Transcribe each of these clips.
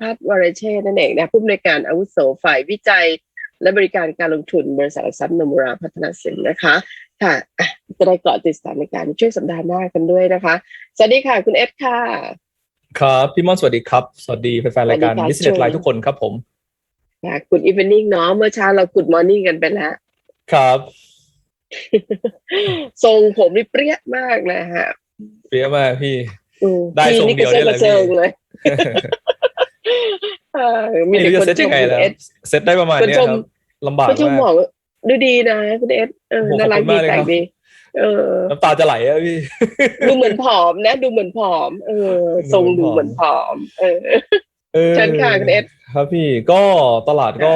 พัฒน์วรเชษฐ์นั่นเองนะผู้อำนวยการอาวุโสฝ่ายวิจัย และบริการการลงทุนบริษัทหลักทรัพย์นมุราพัฒนาสินนะคะ ค่ะอะจะได้เกาะติดสถานการณ์ช่วยสัปดาห์หน้ากันด้วยนะคะ สวัสดีค่ะ คุณเอสค่ะ ครับพี่ม่อนสวัสดีครับ สวัสดีแฟนๆรายการสวัสดีค่ะ Business ช่วง Line ทุกคนครับผมค่ะคุณอีเวนิ่งเนาะเมื่อเช้าเรากุดมอร์นิ่งกันไปแล้วครับทรงผมนี่เปรี้ยมากนะฮะเปรี้ยมากพี่อืมได้ทรงเดียวพี่เนี่ยแหละกระเซิงพี่เลยเออ มีไม่แต่รู้คจะนเซตชยัมงไงคุณแล้วเอสเซตได้ประมาณคนเนี้ยชคมรับลำบากคุณชมบมาอกกดูดีนะคุณเอสเออโอ้โหน่ารักขอบคุณดีมากเลยแปลครักบดีเออน้ำตาจะไหลอะพี่ ดูเหมือนผอมนะ ดูเหมือนผอม เออ ทรงดูเหมือนผอม เออเออเชิญค่ะคุณเอสครับพี่ก็ตลาดก็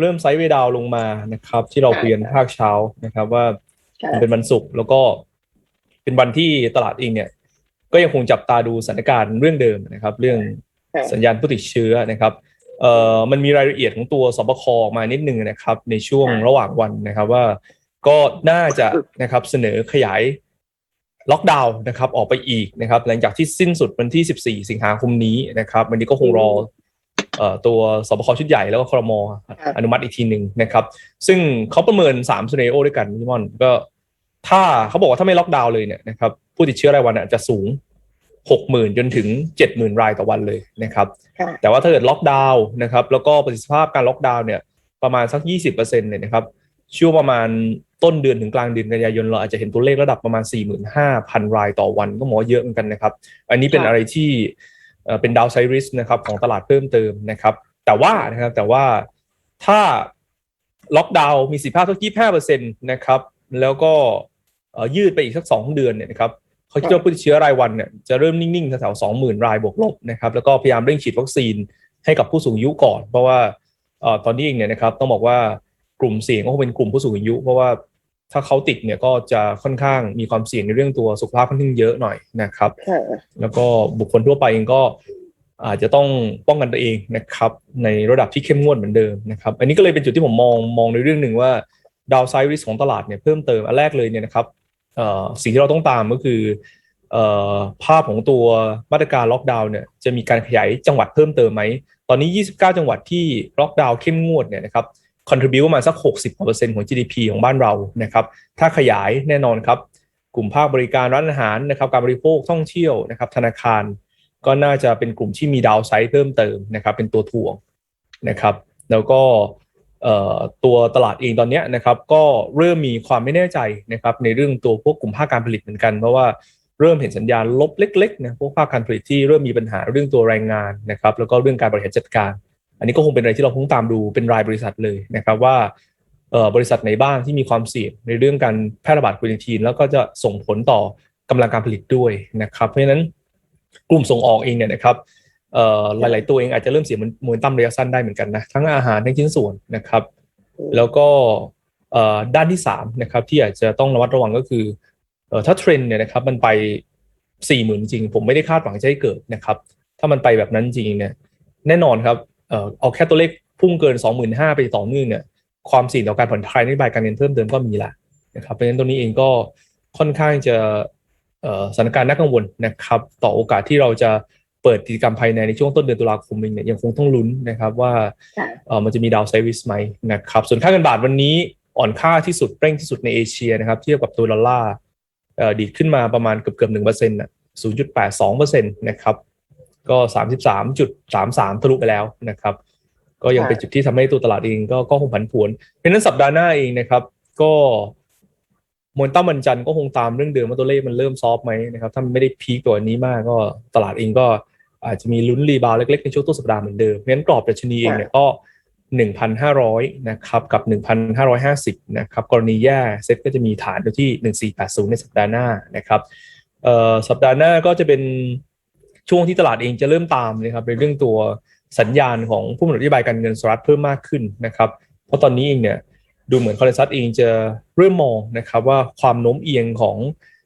เริ่มไซด์เวย์ดาวน์ลงมานะครับ ที่เราค่ะคุยกันภาคเช้านะครับ ว่าค่ะมันเป็นวันศุกร์แล้วก็เป็นวันที่ตลาดเองเนี่ย ก็ยังคงจับตาดูสถานการณ์เรื่องเดิมนะครับ เรื่องค่ะ สัญญาณผู้ติดเชื้อนะครับเอ่อมันมีรายละเอียดของตัวสบคออกมานิดนึงนะครับ ในช่วงค่ะระหว่างวันนะครับว่าก็น่าจะนะครับเสนอขยายล็อกดาวน์นะครับออกไปอีกนะครับ หลังจากที่สิ้นสุดวันที่ 14 สิงหาคมนี้นะครับ วันนี้ก็คงรอเอ่อตัวสบคชุดใหญ่แล้วก็ครมอนุมัติอีกทีหนึ่งนะครับ ซึ่งเขาประเมิน3 s เ e น a r i o ด้วยกันพี่มอนก็ถ้าเขาบอกว่าถ้าไม่ล็อกดาวน์เลยเนี่ยนะครับผู้ติดเชื้อรายวันอาจจะสูง 60,000จนถึง70,000รายต่อวันเลยนะครับค่ะแต่ว่าถ้าเกิดล็อกดาวน์นะครับแล้วก็ประสิทธิภาพการล็อกดาวน์เนี่ยประมาณสัก20%เนี่ยนะครับช่วงประมาณต้นเดือนถึงกลางเดือนกันยายนเราอาจจะเห็นตัวเลขระดับประมาณ 45,000 รายต่อวันก็หมอว่าเยอะเหมือนกันนะครับ อันนี้เป็นค่ะอะไรที่เอ่อเป็นดาวไซริสนะครับของตลาดเพิ่มเติมนะครับ แต่ว่านะครับแต่ว่าถ้าล็อกดาวน์มีสิทธิภาพสัก25%นะครับ แล้วก็เอ่อยืดไปอีกสัก2เดือนเนี่ยนะครับ เขาคิดว่าผู้ติดเชื้อรายวันเนี่ยจะเริ่มนิ่งๆแถวๆ20,000รายบวกลบนะครับแล้วก็พยายามเร่งฉีดวัคซีนให้กับผู้สูงอายุก่อน เพราะว่าเอ่อตอนนี้เองเนี่ยนะครับต้องบอกว่ากลุ่มเสี่ยงก็คงเป็นกลุ่มผู้สูงอายุ เพราะว่าถ้าเขาติดเนี่ยก็จะค่อนข้างมีความเสี่ยงในเรื่องตัวสุขภาพค่อนข้างเยอะหน่อยนะครับค่ะแล้วก็บุคคลทั่วไปเองก็อาจจะต้องป้องกันตัวเองนะครับ ในระดับที่เข้มงวดเหมือนเดิมนะครับ อันนี้ก็เลยเป็นจุดที่ผมมองมองในเรื่องหนึ่งว่าดาวไซริสของตลาดเนี่ยเพิ่มเติมอันแรกเลยเนี่ยนะครับเอ่อ สิ่งที่เราต้องตามก็คืออภาพของตัวมาตรการล็อกดาวน์เนี่ยจะมีการขยายจังหวัดเพิ่มเติมไหม ตอนนี้ 29 จังหวัดที่ล็อกดาวน์เข้มงวดเนี่ยนะครับ contribute ประมาณสัก 60%ของ GDP ของบ้านเรานะครับ ถ้าขยายแน่นอนครับ กลุ่มภาคบริการร้านอาหารนะครับการบริโภคท่องเที่ยวนะครับ ธนาคารก็น่าจะเป็นกลุ่มที่มีดาวไซด์เพิ่มเติมนะครับ เป็นตัวถ่วงนะครับ แล้วก็ ตัวตลาดเองตอนนี้นะครับก็เริ่มมีความไม่แน่ใจนะครับในเรื่องตัวพวกกลุ่มภาคการผลิตเหมือนกัน เพราะว่าเริ่มเห็นสัญญาณลบเล็กๆนะพวกภาคการผลิตที่เริ่มมีปัญหาเรื่องตัวแรงงานนะครับแล้วก็เรื่องการบริหารจัดการ อันนี้ก็คงเป็นอะไรที่เราคงตามดูเป็นรายบริษัทเลยนะครับว่าบริษัทไหนบ้างที่มีความเสี่ยงในเรื่องการแพร่ระบาดโควิด1แล้วก็จะส่งผลต่อกำลังการผลิตด้วยนะครับเพราะฉะนั้นกลุ่มส่งออกเองเนี่ยนะครับ เอ่อหลาย ๆ ตัวเองอาจจะเริ่มเสียโมเมนตัมระยะสั้นได้เหมือนกันนะทั้งอาหารทั้งชิ้นส่วนนะครับ แล้วก็เอ่อด้านที่3นะครับที่อาจจะต้องระมัดระวังก็คือเอ่อถ้าเทรนด์เนี่ยนะครับมันไป4 0,000จริงๆผมไม่ได้คาดหวังจะให้เกิดนะครับ ถ้ามันไปแบบนั้นจริงๆเนี่ยแน่นอนครับเอ่อเอาแค่ตัวเลขพุ่งเกิน 25,000ไปต่อเนื่องเนี่ยความเสี่ยงต่อการผ่อนคลายนโยบายการเงินเพิ่มเติมก็มีละนะครับเพราะฉะนั้นตรงนี้เองก็ค่อนข้างจะเอ่อสถานการณ์น่ากังวลนะครับ ต่อโอกาสที่เราจะ เปิดกิจกรรมภายในในช่วงต้นเดือนตุลาคมเองเนี่ยยังคงต้องลุ้นนะครับว่าค่ะเอ่อมันจะมีดาวไซริสไหมนะครับส่วนค่าเงินบาทวันนี้อ่อนค่าที่สุดเร่งที่สุดในเอเชียนะครับเทียบกับตัวดอลลาร์เอ่อดีดขึ้นมาประมาณเกือบเกือบหนึ่งเปอร์เซ็นต์ะศูนย์จุดแปดสองเปอร์เซ็นต์นะครับก็สามสิบสามจุดสามสามทะลุไปแล้วนะครับ ก็ยังเป็นจุดที่ทำให้ตัวตลาดเองก็ก็คงผันผวนเพราะฉะนั้นสัปดาห์หน้าเองนะครับ ก็ มวลตั้มวันจันทร์ก็คงตามเรื่องเดิมว่าตัวเลขมันเริ่มซอฟไหมนะครับถ้ามันไม่ได้พีคตัวนี้มากก็ตลาดเองก็อาจจะมีลุ้นรีบาวด์เล็กๆในช่วงต้นสัปดาห์เหมือนเดิมเพราะงั้นกรอบดัชนีเองเนี่ยก็ 1,500 นะครับ กับ 1,550 นะครับ กรณีแย่เซ็ตก็จะมีฐานอยู่ที่ 1480 ในสัปดาห์หน้านะครับเอ่อสัปดาห์หน้าก็จะเป็นช่วงที่ตลาดเองจะเริ่มตามนะครับในเรื่องตัวสัญญาณของผู้กำหนดนโยบายการเงินสหรัฐเพิ่มมากขึ้นนะครับ เพราะตอนนี้เองเนี่ย ดูเหมือนคอนเซปต์เองจะเริ่มมองนะครับว่าความโน้มเอียงของ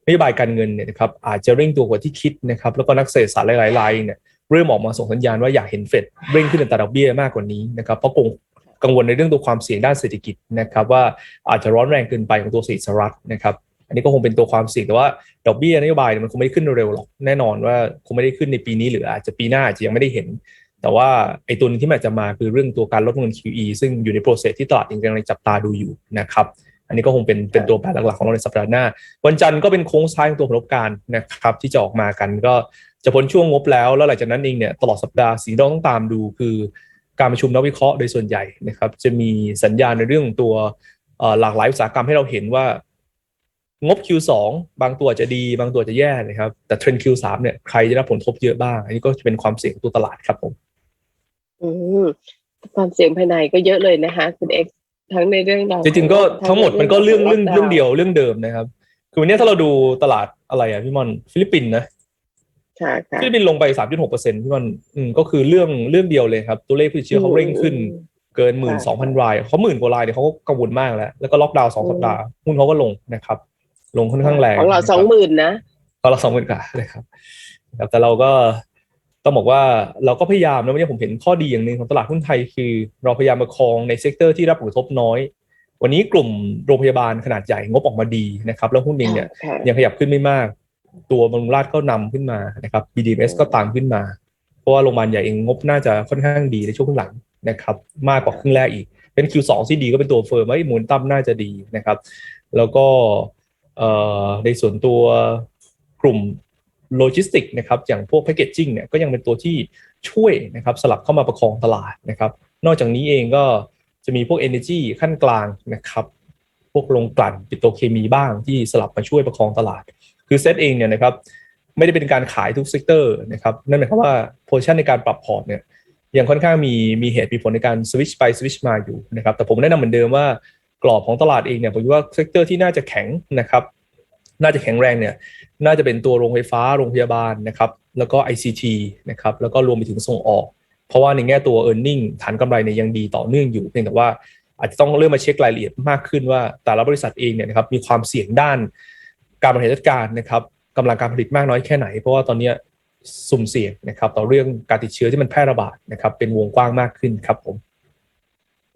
นโยบายการเงินเนี่ยนะครับอาจจะเร่งตัวกว่าที่คิดนะครับแล้วก็นักเศรษฐศาสตร์หลายๆรายเนี่ยเริ่มออกมาส่งสัญญาณว่าอยากเห็นเฟดเร่งขึ้นอัตราดอกเบี้ยมากกว่านี้นะครับเพราะคงกังวลในเรื่องตัวความเสี่ยงด้านเศรษฐกิจนะครับว่าอาจจะร้อนแรงเกินไปของตัวเศรษฐรัฐนะครับอันนี้ก็คงเป็นตัวความเสี่ยงแต่ว่าดอกเบี้ยนโยบายเนี่ยมันคงไม่ได้ขึ้นเร็วๆหรอกแน่นอนว่าคงไม่ได้ขึ้นในปีนี้หรืออาจจะปีหน้าอาจจะยังไม่ได้เห็น แต่ว่าไอ้ตัวหนึงที่มันอาจจะมาคือเรื่องตัวการลดเงิน QE ซึ่งอยู่ในโปรเซสที่ตลาดเองกำลังจับตาดูอยู่นะครับอันนี้ก็คงเป็นเป็นตัวแปรหลักๆของเราในสัปดาห์หน้า วันจันทร์ก็เป็นโค้งซ้ายของตัวผลประกอบการนะครับที่จะออกมากันก็จะพ้นช่วงงบแล้ว แล้วหลังจากนั้นเองเนี่ยตลอดสัปดาห์สิ่งที่เราต้องตามดูคือ การประชุมนักวิเคราะห์โดยส่วนใหญ่นะครับจะมีสัญญาณในเรื่องของตัวเอ่อหลากหลายอุตสาหกรรมให้เราเห็นว่า งบ Q2 บางตัวอาจจะดี บางตัวอาจจะแย่นะครับแต่เทรนด์ Q3 เนี่ยใครจะได้รับผลกระทบเยอะบ้าง อันนี้ก็จะเป็นความเสี่ยงของตัวตลาดครับผม อืมความเสี่ยงภายในก็เยอะเลยนะคะ คุณเอ็กซ์ทั้งในเรื่องดาวจริงๆก็ทั้งหมดมันก็เรื่องเรื่องล็กดาเรื่องเดียวเรื่องเดิมนะครับ คือวันนี้ถ้าเราดูตลาดอะไรอะพี่มอนฟิลิปปินส์นะค่ะค่ะฟิลิปปินส์ลงไป3.6เปอร์เซ็นต์พี่มอนอืมก็คือเรื่องเรื่องเดียวเลยครับ ตัวเลขผู้ติดเชื้อเขาเร่งขึ้นเกินหมื่นสองพันรายเขาหมื่นกว่ารายเนี่ยเขาก็กังวลมากแล้ว แล้วก็ล็อกดาวน์สองสัปดาห์หุ้นเขาก็ลงนะครับ ลงค่อนข้างแรงของเรานะคบสองหมื่นนะก็เราสองหมื่นกว่านะครับครับแต่เราก็ ต้องบอกว่าเราก็พยายามนะวันนี้ผมเห็นข้อดีอย่างหนึ่งของตลาดหุ้นไทยคือเราพยายามประคองในเซกเตอร์ที่รับผลกระทบน้อย วันนี้กลุ่มโรงพยาบาลขนาดใหญ่งบออกมาดีนะครับ แล้วหุ้นเองเนี่ยค่ะยังขยับขึ้นไม่มาก ตัวบำรุงราชก็นำขึ้นมานะครับ BDMs ก็ตามขึ้นมา เพราะว่าโรงพยาบาลใหญ่เองงบน่าจะค่อนข้างดีในช่วงครึ่งหลังนะครับ มากกว่าครึ่งแรกอีก เป็น Q2 ที่ดีก็เป็นตัวเฟิร์มว่ามูลตั้มน่าจะดีนะครับ แล้วก็เอ่อในส่วนตัวกลุ่ม โลจิสติกนะครับอย่างพวกแพ c เกจจิ้งเนี่ยก็ยังเป็นตัวที่ช่วยนะครับสลับเข้ามาประคองตลาดนะครับนอกจากนี้เองก็จะมีพวก Energy ขั้นกลางนะครับพวกโรงกลั่นปิโตรเคมีบ้างที่สลับมาช่วยประคองตลาด คือเซตเองเนี่ยนะครับไม่ได้เป็นการขายทุกเซกเตอร์นะครับนั่นหมายความว่าโพชันในการปรับพอร์ตเนี่ยยังค่อนข้างมีมีเหตุมีผลในการสวิตชไปสวิตชมาอยู่นะครับแต่ผมแนะนำเหมือนเดิมว่ากรอบของตลาดเองเนี่ยผมว่าเซกเตอร์ที่น่าจะแข็งนะครับ น่าจะแข็งแรงเนี่ยน่าจะเป็นตัวโรงไฟฟ้าโรงพยาบาลนะครับแล้วก็ ICT นะครับแล้วก็รวมไปถึงส่งออก เพราะว่าในแง่ตัว e a r n i n g ฐานกำไรเนี่ยยังดีต่อเนื่องอยู่เพียงแต่ว่าอาจจะต้องเริ่มมาเช็ครายละเอียดมากขึ้นว่าแต่ละบริษัทเองเนี่ยนะครับมีความเสี่ยงด้านการบริหารจัดการนะครับกำลังการผลิตมากน้อยแค่ไหน เพราะว่าตอนนี้สุ่มเสี่ยงนะครับต่อเรื่องการติดเชื้อที่มันแพร่ระบาดนะครับเป็นวงกว้างมากขึ้นครับผม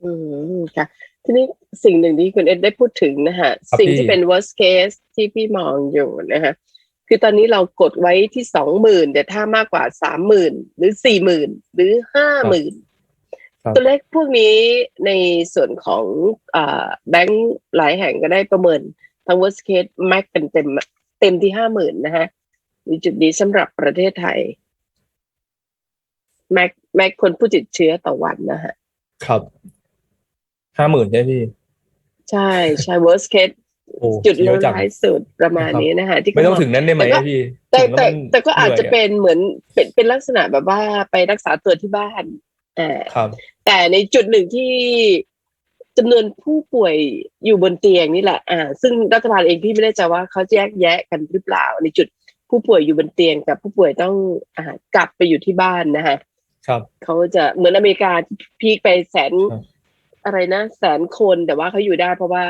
อืมค่ะ ทีนี้สิ่งหนึ่งที่คุณเอ็ดได้พูดถึงนะฮะครับสิ่งพี่ที่เป็น worst case ที่พี่มองอยู่นะฮะคือตอนนี้เรากดไว้ที่สองหมื่นแต่ถ้ามากกว่าสามหมื่นหรือสี่หมื่นหรือห้าหมื่นครับตัวเลขพวกนี้ในส่วนของแบงก์หลายแห่งก็ได้ประเมินทั้ง worst case แม็กเป็นเต็มเต็มที่ห้าหมื่นนะฮะในจุดนี้สำหรับประเทศไทยแม็กแม็กคนผู้ติดเชื้อต่อวันนะฮะ ครับ ห้าหมื่นใช่ไหมพี่ ใช่ใช่ worst case โอ้จุดเลเยวอะจัง ร้ายสุดประมาณนี้นะฮะที่ไม่ต้องเขาบกถึงนั้นได้ไหมแต่ก็พี่แต่ถึงแต่ล้วมันแต่ก็อาจจะหนื่ยเป็นเหมือนเป็นเป็นลักษณะแบบว่าไปรักษาตัวที่บ้านอ่า ครับ แต่ในจุดหนึ่งที่จำนวนผู้ป่วยอยู่บนเตียงนี่แหละ อ่า ซึ่งรัฐบาลเองพี่ไม่แน่ใจว่าเขาแยกแยะกันหรือเปล่า ในจุดผู้ป่วยอยู่บนเตียงกับผู้ป่วยต้องอ่ากลับไปอยู่ที่บ้านนะฮะครับ เขาจะเหมือนอเมริกาที่พีคไปแสนครับ อะไรนะแสนคนแต่ว่าเขาอยู่ได้เพราะว่า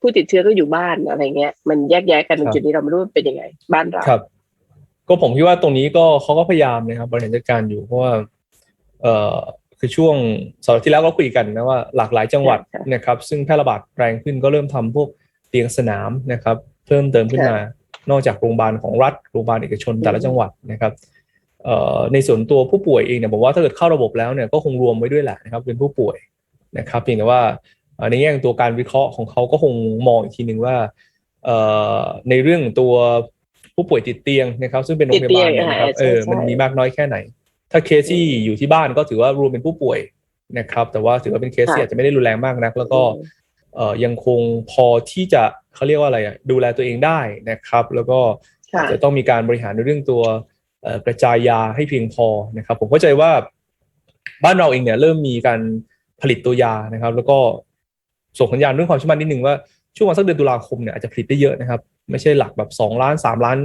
ผู้ติดเชื้อก็อยู่บ้านอะไรเงี้ย มันแยกแยะกันในจุดนี้เราไม่รู้ว่าเป็นยังไง บ้านเราครับ ก็ผมคิดว่าตรงนี้ก็เขาก็พยายามนะครับบริหารจัดการอยู่เพราะว่า เอ่อคือช่วงสัปดาห์ที่แล้วก็คุยกันนะว่าหลากหลายจังหวัดค่ะนะครับ ซึ่งแพร่ระบาดแรงขึ้นก็เริ่มทำพวกเตียงสนามนะครับ เพิ่มเติมขึ้นมา นอกจากโรงพยาบาลของรัฐโรงพยาบาลเอกชนแต่ละจังหวัดนะครับเอ่อในส่วนตัวผู้ป่วยเองเนี่ยผมว่าถ้าเกิดเข้าระบบแล้วเนี่ยก็คงรวมไว้ด้วยแหละนะครับเป็นผู้ป่วย นะครับเพียงแต่ว่าเอ่อในแง่ของตัวการวิเคราะห์ของเขาก็คงมองอีกทีหนึ่งว่าเอ่อในเรื่องตัวผู้ป่วยติดเตียงนะครับ ซึ่งเป็นโรงพยาบาลเนี่ยนะครับติดเตีเอยงออ่าใช่มันมีมากน้อยแค่ไหน ถ้าเคสที่อยู่ที่บ้านก็ถือว่ารวมเป็นผู้ป่วยนะครับ แต่ว่าถือว่าเป็นเคสที่อาจจะไม่ได้รุนแรงมากนัก แล้วก็เอ่อยังคงพอที่จะเขาเรียกว่าอะไรอะดูแลตัวเองได้นะครับ แล้วก็ค่ะอาจจะต้องมีการบริหารในเรื่องตัวเอ่อกระจายยาให้เพียงพอนะครับ ผมเข้าใจว่าบ้านเราเองเนี่ยเริ่มมีการ ผลิตตัวยานะครับ แล้วก็ส่งสัญญาณเรื่องความเชื่อมั่นนิดนึงว่าช่วงวันสักเดือนตุลาคมเนี่ยอาจจะผลิตได้เยอะนะครับ ไม่ใช่หลักแบบ 2 ล้าน 3 ล้าน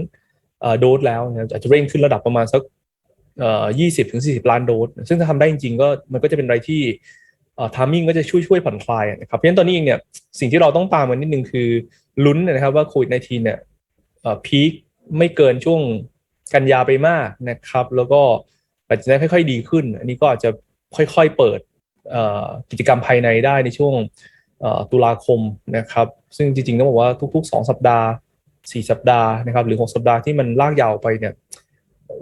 โดสแล้วนะครับอาจจะเร่งขึ้นระดับประมาณสักเอ่อ20ถึง40ล้านโดสซึ่งถ้าทำได้จริงๆก็มันก็จะเป็นอะไรที่ทามมิ่งก็จะช่วยช่วยผ่อนคลายนะครับเพราะฉะนั้นตอนนี้เองเนี่ยสิ่งที่เราต้องตามมันนิดนึงคือลุ้นนะครับว่าโควิด19เนี่ยพีคไม่เกินช่วงกันยาไปมากนะครับ แล้วก็อาจจะได้ค่อย ๆ ดีขึ้น อันนี้ก็อาจจะค่อย ๆ เปิด กิจกรรมภายในได้ในช่วงตุลาคมนะครับซึ่งจริงๆต้องบอกว่าทุก ๆ 2 สัปดาห์ 4 สัปดาห์นะครับหรือ 6 สัปดาห์ที่มันลากยาวไปเนี่ย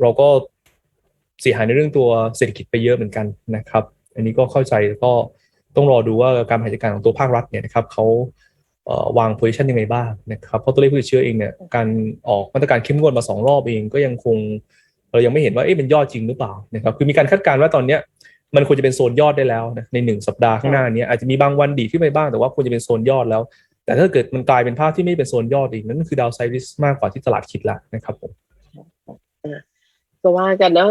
เราก็เสียหายในเรื่องตัวเศรษฐกิจไปเยอะเหมือนกันนะครับ อันนี้ก็เข้าใจก็ต้องรอดูว่าการบริหารจัดการของตัวภาครัฐเนี่ยนะครับเขาวางโพซิชันยังไงบ้างนะครับเพราะตัวเลขผู้ติดเชื้อเองเนี่ยการออกมาตรการเข้มงวดมาสองรอบเองก็ยังคง เรายังไม่เห็นว่าเอ๊ะเป็นยอดจริงหรือเปล่านะครับคือมีการคาดการณ์ว่าตอนเนี้ย มันควรจะเป็นโซนยอดได้แล้วนะในหนึ่งสัปดาห์ข้างหน้านี้อาจจะมีบางวันดีขึ้นไปบ้างแต่ว่าควรจะเป็นโซนยอดแล้ว แต่ถ้าเกิดมันกลายเป็นภาพที่ไม่เป็นโซนยอดอีกนั่นคือดาวไซริสมากกว่าที่ตลาดคิดละนะครับผมก็ว่ากันแล้ว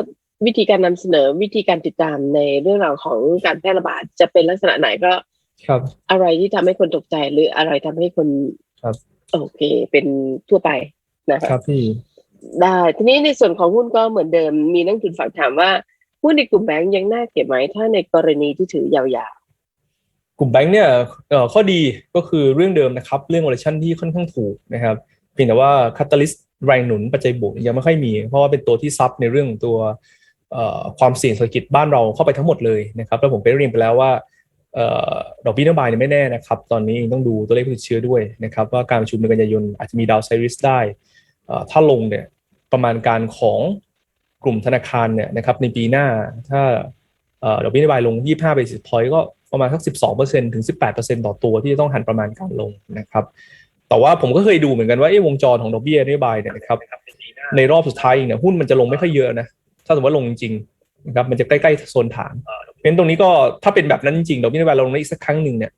วิธีการนำเสนอวิธีการติดตามในเรื่องราวของการแพร่ระบาดจะเป็นลักษณะไหนก็ครับ อะไรที่ทำให้คนตกใจหรืออะไรทำให้คนครับโอเค เป็นทั่วไปนะคคะรับพี่ได้ทีนี้ในส่วนของหุ้นก็เหมือนเดิมมีนักลงทุนฝากถามว่า หุ้นในกลุ่มแบงก์ยังน่าเก็บไหมถ้าในกรณีที่ถือยาวๆ กลุ่มแบงค์เนี่ยข้อดีก็คือเรื่องเดิมนะครับ เรื่อง valuation ที่ค่อนข้างถูกนะครับเพียงแต่ว่า catalyst แรงหนุนปัจจัยบวกยังไม่ค่อยมี เพราะว่าเป็นตัวที่ซับในเรื่องของตัวความเสี่ยงเศรษฐกิจบ้านเราเข้าไปทั้งหมดเลยนะครับแล้วผมไปเรียนไปแล้วว่าออดอกเบี้ยนโยบายเนี่ยไม่แน่นะครับ ตอนนี้ต้องดูตัวเลขผู้ติดเชื้อด้วยนะครับว่าการประชุมในกันยายนอาจจะมีดาวไซริสได้ ถ้าลงเนี่ยประมาณการของ กลุ่มธนาคารเนี่ยนะครับในปีหน้าถ้าดอกเบี้ยนโยบายลง 25 basis point ก็ประมาณสัก 12%ถึง 18%ต่อตัวที่จะต้องหันประมาณการลงนะครับแต่ว่าผมก็เคยดูเหมือนกันว่าเอ๊ะวงจรของดอกเบี้ยนโยบายเนี่ยนะครับในรอบสุดท้ายเนี่ยหุ้นมันจะลงไม่ค่อยเยอะนะถ้าสมมติว่าลงจริงนะครับมันจะใกล้ๆโซนฐานเพราะฉะนั้นตรงนี้ก็ถ้าเป็นแบบนั้นจริงดอกเบี้ยนโยบายลงได้อีกสักครั้งหนึ่งเนี่ย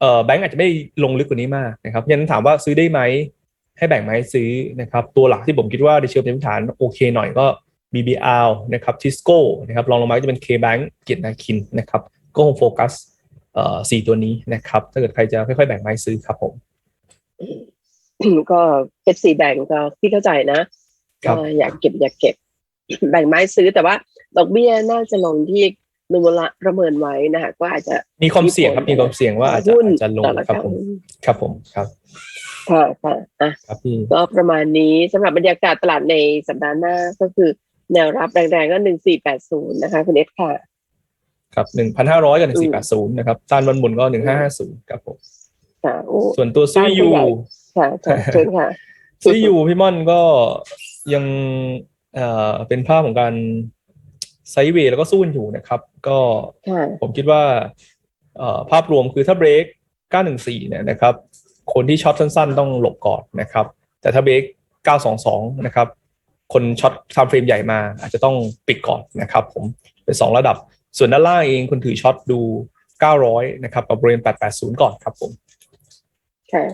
เออแบงก์อาจจะไม่ลงลึกกว่านี้มากนะครับเพราะฉะนั้นถามว่าซื้อได้ไหมให้แบ่งไหมซื้อนะครับตัวหลักที่ผมคิดว่าในเชิงพื้นฐานโอเคหน่อยก็ BBR นะครับ Tisco นะครับรองลงมาก็จะเป็น KBank เกียรตินาคินนะครับก็คงโฟกัสเอ่อสี่ตัวนี้นะครับ ถ้าเกิดใครจะค่อยๆแบ่งไม้ซื้อครับผมๆก็เก็บสี่แบ่งก็พี่เข้าใจนะก็อยากเก็บอยากเก็บ แบ่งไม้ซื้อแต่ว่า ดอกเบี้ยน่าจะลงที่นุมละประเมินไว้นะคะก็อาจจะมีความเสี่ยงครับมีความเสี่ยงว่าอาจจะหุ้นอาจจะลงแต่ละครับครั้ผมงครับผมครับค่ะค่ะอะครับพี่ก็ประมาณนี้สำหรับบรรยากาศตลาดในสัปดาห์หน้าก็คือ แนวรับแรงๆก็หนึ่งสี่แปดศูนย์นะคะคุณเอสค่ะ ครับหนึ่งพันห้าร้อยกับหนึ่งสี่แปดศูนย์นะครับต้านบนบนก็หนึ่งห้าห้าศูนย์ครับผมค่ะโอ้ส่วนตัวซียูค่ะค่ะเชิญค่ะซียูพี่ม่อนก็ยังเอ่อเป็นภาพของการไซด์เวย์แล้วก็สู้กันอยู่นะครับ ก็ค่ะผมคิดว่าเอ่อภาพรวมคือถ้าเบรก 914 เนี่ยนะครับ คนที่ช็อตสั้นๆ ต้องหลบก่อนนะครับ แต่ถ้าเบรก 922 นะครับ คนช็อตทำเฟรมใหญ่มา อาจจะต้องปิดก่อนนะครับผมเป็น 2 ระดับ ส่วนด้านล่างเองคนถือช็อตดู 900 นะครับกับบริเวณ880 ก่อนครับผมค่ะ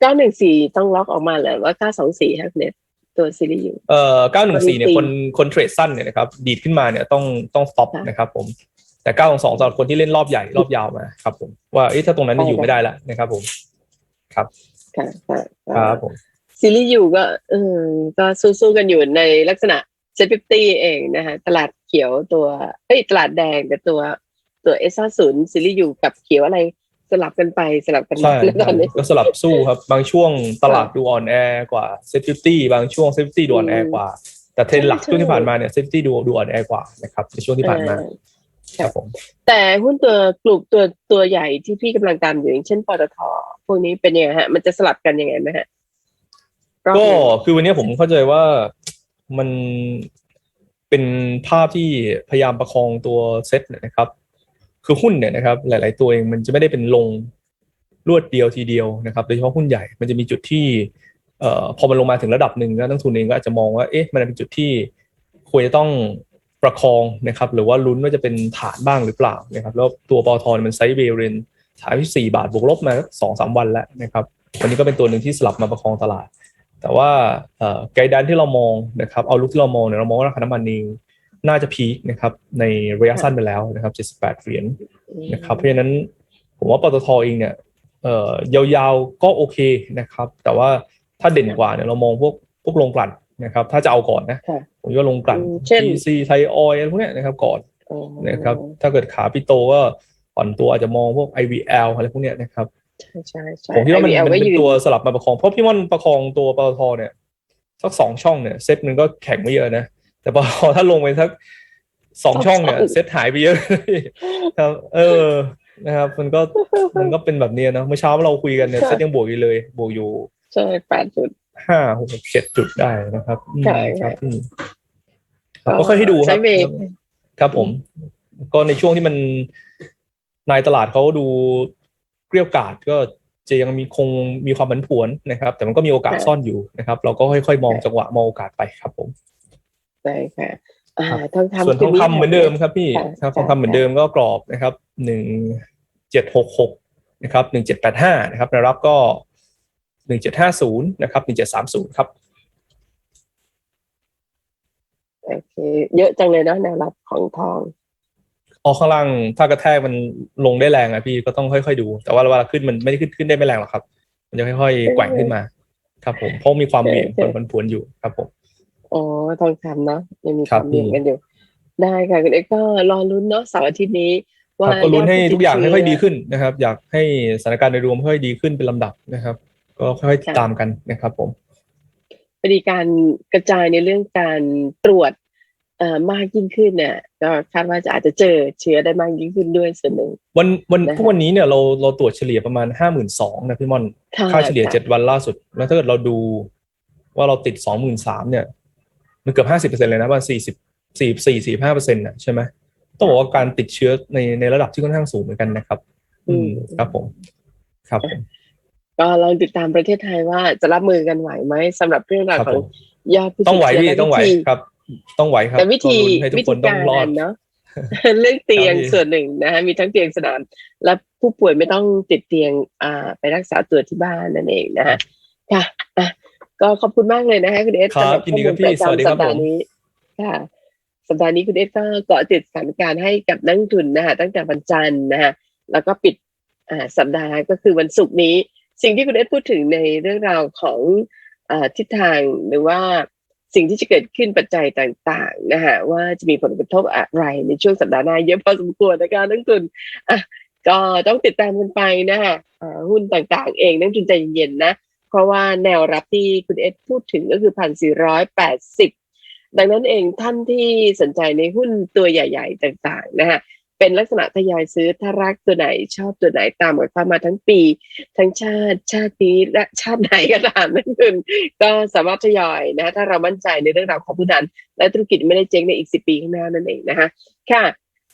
เก้าหนึ่งสี่ต้องล็อกออกมาเลยว่าเก้าสองสี่ค่ะคุณเอสตัวซีรีส์อยู่เอ่อ914เนี่ยจริงคนคนเทรดสั้นเนี่ยนะครับดีดขึ้นมาเนี่ยต้องต้องสต็อปค่ะนะครับผมแต่922สำหรับคนที่เล่นรอบใหญ่รอบยาวมาครับผมว่าเอ๊ะถ้าตรงนั้นมันอยู่ไม่ได้แล้วนะครับผมค่ะค่ะครับผม ซีรีส์อยู่ก็เออก็สู้ๆกันอยู่ในลักษณะเซฟฟิตี้เองนะคะตลาดเขียวตัวเอ้ยตลาดแดงกับตัวตัวเอสห้าศูนย์ซีรีส์อยู่กับเขียวอะไรสลับกันไปสลับกันมาใช่แล้วตอนนี้ก็สลับสู้ครับ บางช่วงตลาดดูอ่อนแอกว่าเซฟตี้บางช่วงเซฟตี้ดูอ่อนแอกว่า แต่เทรนด์หลักใช่ช่วงที่ผ่านมาเนี่ยเซฟตี้ดูดูอ่อนแอกว่านะครับในช่วงที่ผ่านมาเออครับผมแต่หุ้นตัวกลุ่มตัวตัวใหญ่ที่พี่กำลังตามอยู่อย่างเช่นปตทพวกนี้เป็นยังไงฮะ มันจะสลับกันยังไงไหมฮะรอบ ก็คือวันนี้ผมเข้าใจว่ามันเป็นภาพที่พยายามประคองตัวเซ็ตเนี่ยนะครับ คือหุ้นเนี่ยนะครับ หลาย ๆ ตัวเองมันจะไม่ได้เป็นลงรวดเดียวทีเดียวนะครับโดยเฉพาะหุ้นใหญ่มันจะมีจุดที่เอ่อพอมันลงมาถึงระดับหนึ่งแล้วนักทุนเองก็อาจจะมองว่าเอ๊ะมันเป็นจุดที่ควรจะต้องประคองนะครับ หรือว่าลุ้นว่าจะเป็นฐานบ้างหรือเปล่านะครับ แล้วตัวปอทเนี่ยมันไซด์เวย์เรนฐานที่สี่บาทบวกลบมาสองสามวันแล้วนะครับ วันนี้ก็เป็นตัวหนึ่งที่สลับมาประคองตลาด แต่ว่าไกด์ดันที่เรามองนะครับเอาลุกที่เรามองเนี่ยเรามองว่าราคาน้ำมันเองน่าจะพีคนะครับในระยะสั้นไปแล้วนะครับ 78 เหรียญนะครับเพราะฉะนั้นผมว่าปตทเองเนี่ยเอ่อยาวๆก็โอเคนะครับ แต่ว่าถ้าเด่นกว่าเนี่ยเรามองพวกพวกโรงกลั่นนะครับ ถ้าจะเอาก่อนนะค่ะผมว่าโรงกลั่นอืมเช่น TC ไทยออยอะไรพวกเนี้ยนะครับก่อนอ๋อนะครับ ถ้าเกิดขาปิโตก็อ่อนตัวอาจจะมองพวก IVL อะไรพวกเนี้ยนะครับ ใช่ใช่ใช่ผมคิดว่ามัน IVL มันก็เป็นยืนตัวสลับมาประคอง เพราะพี่ม่อนประคองตัวปตทเนี่ยสักสองช่องเนี่ยเซตหนึ่งก็แข็งไม่เยอะนะ แต่ปตทถ้าลงไปสักสองช่องเนี่ยเซตหายไปเยอะครับ เออนะครับ มันก็มันก็เป็นแบบนี้นะเมื่อเช้าเราคุยกันเนี่ยเซตยังบวกอยู่เลย บวกอยู่ใช่แปดจุดห้าหกเจ็ดจุดได้นะครับอืมใช่ครับอืมครับก็ค่อยให้ดูคใช้รับเวย์ครับผม ก็ในช่วงที่มันนายตลาดเขาดู เกลี้ยวกราดก็จะยังมีคงมีความผันผวนนะครับ แต่มันก็มีโอกาสซ่อนอยู่นะครับ เราก็ค่อย ๆ มองจังหวะมองโอกาสไปครับผมใช่ค่ะอ่าครับทองคำส่วนทองคำเหมือนเดิมครับพี่ค่ะครับทองคำเหมือนเดิมก็กรอบนะครับหนึ่งเจ็ดหกหกนะครับหนึ่งเจ็ดแปดห้านะครับแนวรับก็หนึ่งเจ็ดห้าศูนย์นะครับหนึ่งเจ็ดสามศูนย์ครับโอเคเยอะจังเลยเนาะแนวรับของทอง ออกข้างล่างถ้ากระแทกมันลงได้แรงอะพี่ก็ต้องค่อยๆดู แต่ว่าเวลาขึ้นมันไม่ได้ขึ้นขึ้นได้ไม่แรงหรอกครับ มันจะค่อยๆแกว่งขึ้นมา ครับ ผมเพราะมีความเหวี่ยงใช่มันผวนอยู่ครับผมอ๋อทองคำเนาะยังมีคครัวาบมเบี่ยงกันอยู่ได้ค่ะคุณเอ็กซ์ก็รอลุ้นเนาะเสาร์อาทิตย์นี้คว่ารับก็ลุ้นให้ทุกอย่างดผู้ค่อยๆติดีเชื้ขึ้นนะครับ อยากให้สถานการณ์โดยรวมค่อยๆดีขึ้นเป็นลำดับนะครับ ก็ค่อยๆติดตามกันนะครับ ผมพอดีการกระจายในเรื่องการตรวจเอ่อ มากยิ่งขึ้นเนี่ยก็คาดว่าจะอาจจะเจอเชื้อได้มากยิ่งขึ้นด้วยส่วนหนึ่งวันวันนะคะทุกวันนี้เนี่ยเราเราตรวจเฉลี่ยประมาณห้าหมื่นสองนะพี่ม่อนค่ะค่าเฉลี่ยค่ะเจ็ดวันล่าสุด แล้วถ้าเกิดเราดูว่าเราติดสองหมื่นสามเนี่ย มันเกือบห้าสิบเปอร์เซ็นเลยนะประมาณสี่สิบสี่สี่สี่ห้าเปอร์เซ็นต์นะใช่ไหมต้องบอกว่าการติดเชื้อในในระดับที่ค่อนข้างสูงเหมือนกันนะครับ อืมครับผม ครับผมก็ลองติดตามประเทศไทยว่าจะรับมือกันไหวไหมสำหรับเรื่องราวครับของผมยอดผู้ต้องไหวติดพี่เชื้ต้องไหวและวิธีครับ ต้องไหวครับแต่วิธีก็ลุ้นให้ทุกวิคธีนต้อกางรรอดเนาะเรื่องเตียงครับพี่ส่วนหนึ่งนะฮะมีทั้งเตียงสนาม และผู้ป่วยไม่ต้องติดเตียงอ่าไปรักษาตัวที่บ้านนั่นเองนะฮะค่ะอะก็ขอบคุณมากเลยนะคะคุณเอสครับสำหรับยินดีครับข้อมูลพี่สวัสดีครับประจำสัปดาผมห์นี้ค่ะสัปดาห์นี้คุณเอสก็เกาะติดสถานการณ์ให้กับนักลงทุนนะคะตั้งแต่วันจันทร์นะคะแล้วก็ปิดอ่าสัปดาห์ก็คือวันศุกร์นี้ สิ่งที่คุณเอสพูดถึงในเรื่องราวของอาทิศทางหรือว่า สิ่งที่จะเกิดขึ้นปัจจัยต่างๆนะคะว่าจะมีผลกระทบอะไรในช่วงสัปดาห์หน้าเยอะพอสมควรนการนักลงทุนอะก็ต้องติดตามกันไปนะคะหุ้นต่างๆ เองนักลงทุนใจเย็นๆนะเพราะว่าแนวรับที่คุณเอสพูดถึงก็คือพันสี่ร้อยแปดสิบดังนั้นเองท่านที่สนใจในหุ้นตัวใหญ่ ๆ ต่างๆนะคะ เป็นลักษณะทยอยซื้อถ้ารักตัวไหนชอบตัวไหนตามกันเข้ามาทั้งปี ทั้งชาติชาตินี้และชาติไหนก็ตามนั่นคือก็สามารถทยอยนะ ถ้าเรามั่นใจในเรื่องราวของผู้นั้น และธุรกิจไม่ได้เจ๊งในอีกสิปีข้างหน้านั่นเองนะคะค่ะ